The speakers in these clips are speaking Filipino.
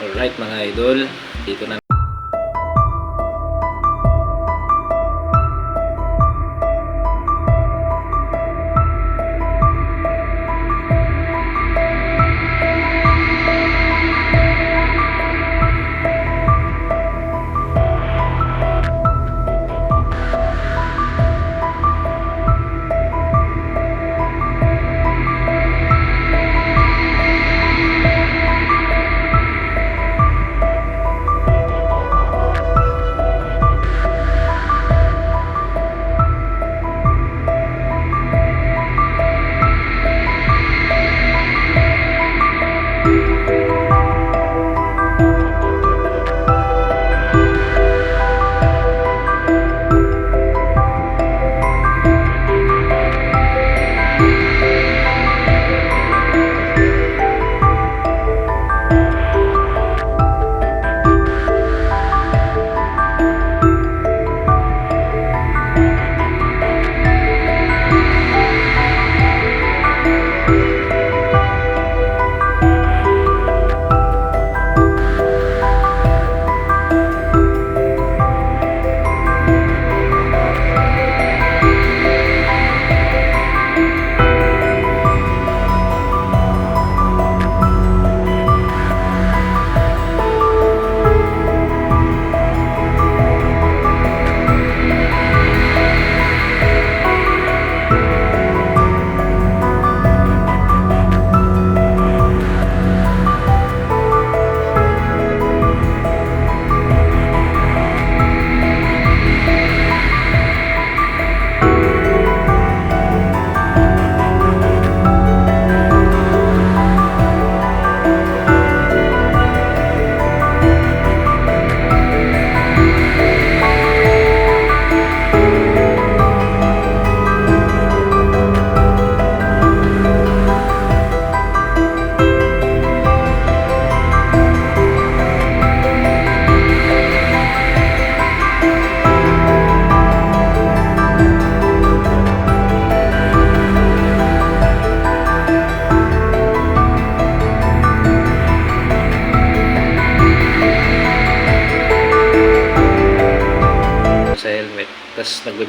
Alright mga idol, dito na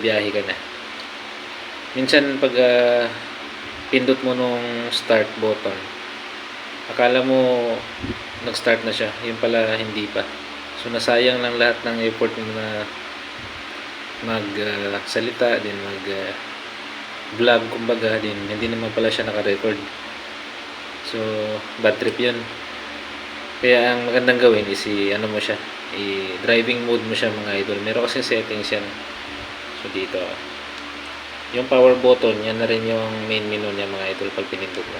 tapos nagbabiyahe ka na. Minsan pag ah, pindot mo nung start button akala mo nag-start na siya yun pala hindi pa. So nasayang lang lahat ng effort mo na mag ah, salita din mag ah, vlog kumbaga din hindi naman pala siya naka-record. So bad trip yun. Kaya ang magandang gawin is i ano mo siya i driving mode mo siya mga idol. Meron kasi settings yan so dito. Yung power button yan na rin yung main menu niya mga idol pag pinindot mo.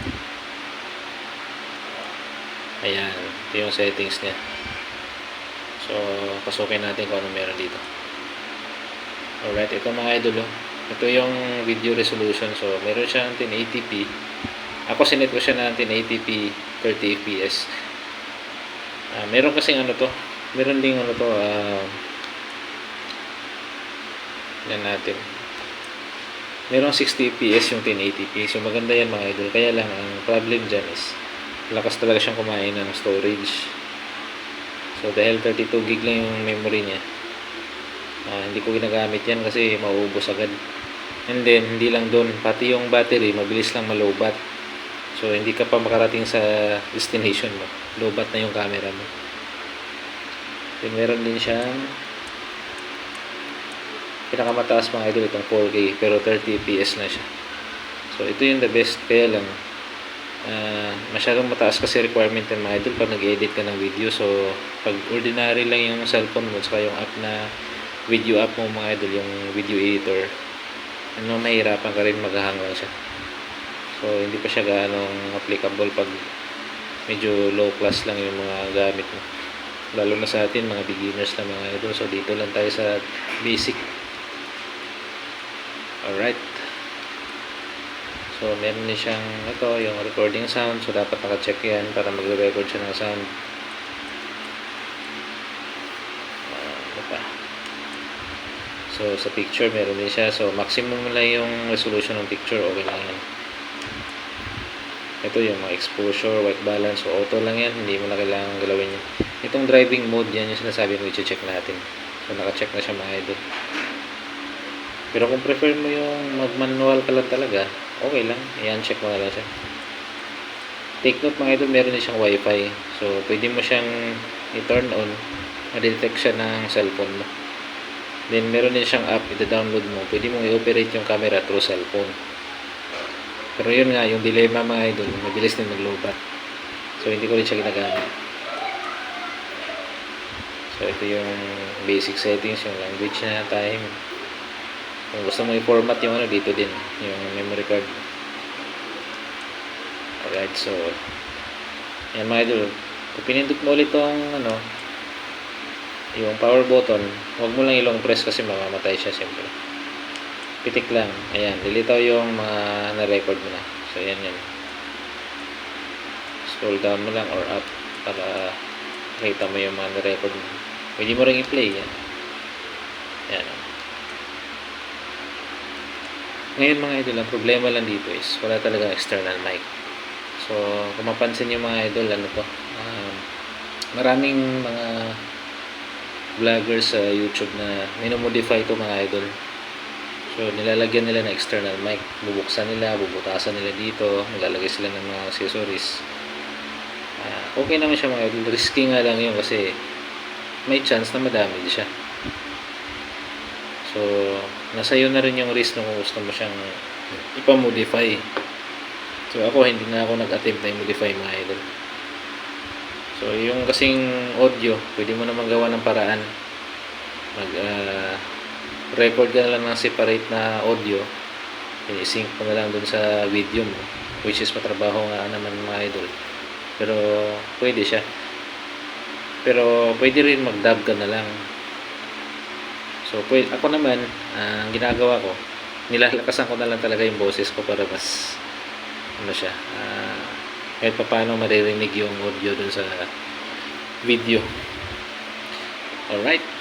Ayan ito yung settings niya. So pasukin natin kung ano meron dito. Alright ito mga idol oh. ito yung video resolution. So meron siyang 1080p ako sinet ko siya ng 1080p 30 fps Ah, meron kasing ano to? Meron ding ano to ah yan natin. Merong 60 fps yung 1080p so maganda yan mga idol. Kaya lang ang problem dyan is lakas talaga siyang kumain ng storage. So dahil 32 gig lang yung memory niya ah, hindi ko ginagamit yan kasi mauubos agad. And then hindi lang doon pati yung battery mabilis lang malobat so hindi ka pa makarating sa destination mo. Lobat na yung camera mo. Then meron din siyang pinakamataas mga idol itong 4K pero 30 fps na siya. So ito yung the best. Kaya lang ah, masyadong mataas kasi requirement ng mga idol pag nag-edit ka ng video. So pag ordinary lang yung cellphone mo saka yung app na video app mo mga idol yung video editor ano mahirapan ka rin maghahang lang siya. So hindi pa siya ganong applicable pag medyo low class lang yung mga gamit mo. Lalo na sa atin mga beginners na mga idol. So dito lang tayo sa basic alright. So meron din siyang ito yung recording sound. So dapat naka-check yan para magre-record siya ng sound. Ah, ano so sa picture meron din siya. So maximum lang yung resolution ng picture. Okay lang yan. Ito yung mga exposure, white balance, so auto lang yan, hindi mo na kailangan galawin yun. Itong driving mode, yan yung sinasabi mo. I-check natin. So, naka-check na siya mga idol. Pero kung prefer mo yung mag-manual ka lang talaga, okay lang. I-uncheck mo na lang siya. Take note mga idol, meron din siyang wifi. So, pwede mo siyang i-turn on. Ma-detect siya ng cellphone mo. Then, meron din siyang app, ita-download mo. Pwede mong i-operate yung camera through cellphone. Pero yun nga, yung dilemma mga idol, mabilis din mag-lowbat. So, hindi ko rin siya ginagamit. So, ito yung basic settings, yung language na time. Kung gusto mo i-format yung ano, dito din, yung memory card. Alright, so, yan mga idol. Kung pinindot mo ulit tong ano, yung power button, huwag mo lang ilong press kasi mamamatay siya siyempre. Pitik lang. Ayan, lilitaw yung mga na-record mo na. So, yan yan. Scroll down mo lang or up para makita mo yung mga na-record mo. Pwede mo rin i-play yan. Yan. Ngayon mga idol, ang problema lang dito is wala talaga external mic. So, kung mapansin niyo mga idol, ano to, um, maraming mga vloggers sa YouTube na minomodify to mga idol. So, nilalagyan nila ng external mic. Bubuksan nila, bubutasan nila dito, nilalagay sila ng mga accessories. Ah, okay naman siya mga idol. Risky nga lang yun kasi may chance na madami siya. So, nasa iyo na rin yung risk kung gusto mo siyang ipamodify. So, ako, hindi na ako nag-attempt na i-modify mga idol. So, yung kasing audio, pwede mo na magawa ng paraan. Mag, ah, record ka na lang ng separate na audio. I-sync mo na lang dun sa video mo. Which is matrabaho nga naman mga idol. Pero, pwede siya. Pero, pwede rin mag-dub ka na lang. So, pwede, ako naman, ah, ang ginagawa ko, nilalakasan ko na lang talaga yung boses ko para mas, ano siya, ah, kahit pa paano maririnig yung audio dun sa video. Alright.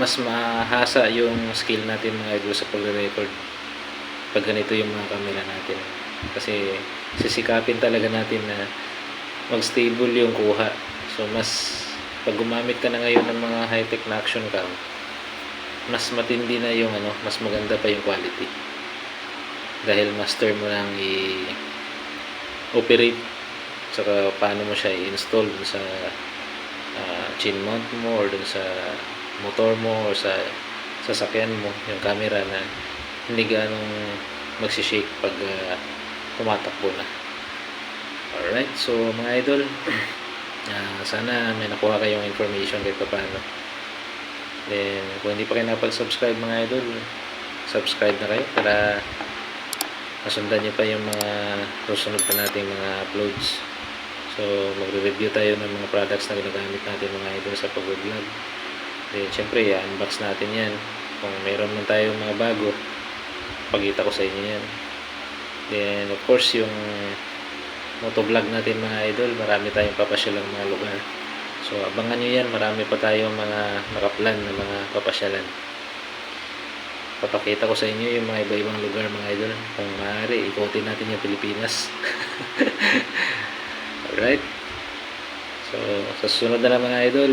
Mas mahasa yung skill natin mga idol sa pagre-record pag ganito yung mga camera natin. Kasi sisikapin talaga natin na mag-stable yung kuha. So mas pag gumamit ka na ngayon ng mga high-tech na action cam mas matindi na yung ano mas maganda pa yung quality. Dahil master mo nang i-operate saka paano mo siya i-install sa ah, chin mount mo or dun sa motor mo or sa sasakyan mo yung camera na hindi ganong magsishake pag ah, tumatakbo na. Alright so mga idol ah, sana may nakuha kayong information kahit pa paano then kung hindi pa kayo napag-subscribe mga idol subscribe na kayo para masundan nyo pa yung mga susunod pa nating mga uploads. So magre-review tayo ng mga products na ginagamit natin mga idol sa pag-vlog then syempre i-unbox natin yan. Kung meron man tayo mga bago pagkita ko sa inyo yan. Then of course yung motovlog natin mga idol marami tayong papasyalang mga lugar. So abangan nyo yan. Marami pa tayong mga nakaplan na mga papasyalan. Papakita ko sa inyo yung mga iba-ibang lugar mga idol. Kung maaari ikotin natin yung Pilipinas. Alright. So sa susunod na lang mga idol